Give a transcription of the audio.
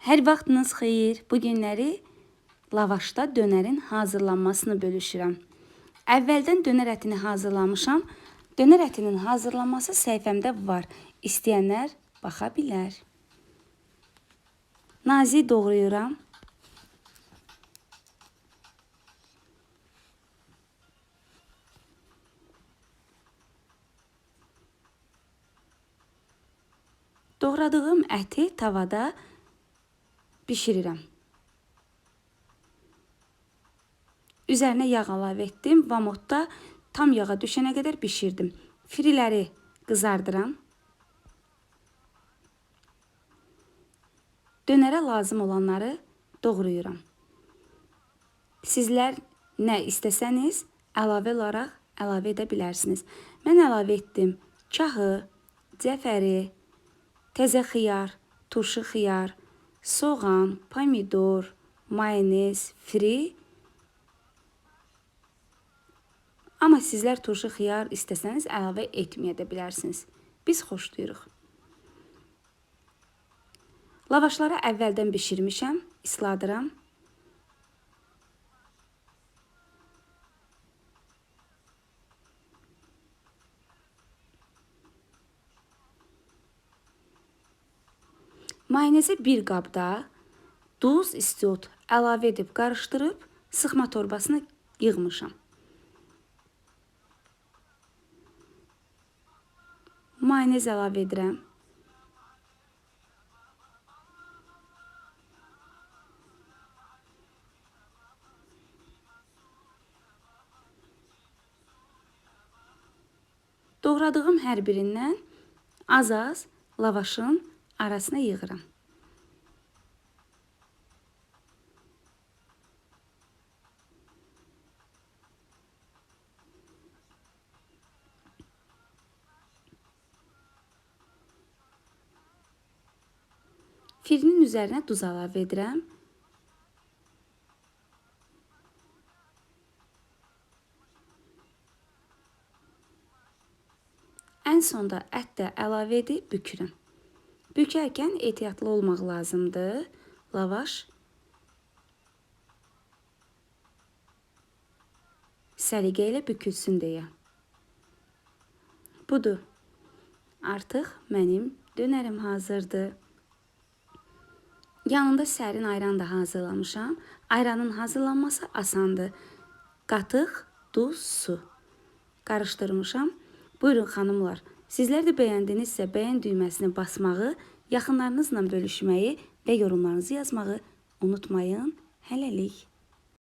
Hər vaxtınız xeyir. Bu günləri lavaşda dönərin hazırlanmasını bölüşürəm. Əvvəldən dönər ətini hazırlamışam. Dönər ətinin hazırlanması səhifəmdə var. İstəyənlər baxa bilər. Nazik doğrayıram. Doğradığım əti tavada bişirirəm. Üzərinə yağ əlavə etdim. Vamotda tam yağa düşənə qədər bişirdim. Friləri qızardıram. Dönərə lazım olanları doğrayıram. Sizlər nə istəsəniz əlavə olaraq əlavə edə bilərsiniz. Mən əlavə etdim kahı, cəfəri, təzə xiyar, turşu xiyar, soğan, pomidor, mayonez, fri. Amma sizlər turşu xiyar istəsəniz əlavə etməyə də bilərsiniz. Biz xoşlayırıq. Lavaşları əvvəldən bişirmişəm, isladıram. Mayonezi bir qabda duz, istiot əlavə edib qarışdırıb sıxma torbasına yığmışam. Mayonez əlavə edirəm. Doğradığım hər birindən az-az lavaşın arasına yığıram. Firinin üzərinə duz əlavə edirəm. Ən sonda ət də əlavə edib bükürəm. Bükərkən ehtiyatlı olmaq lazımdır. Lavaş səliqə ilə bükülsün deyə. Budur. Artıq mənim dönərim hazırdır. Yanında sərin ayran da hazırlamışam. Ayranın hazırlanması asandır. Qatıq, duz, su. Qarışdırmışam. Buyurun xanımlar. Sizlər də bəyəndinizsə bəyən düyməsini basmağı, yaxınlarınızla bölüşməyi və yorumlarınızı yazmağı unutmayın. Hələlik.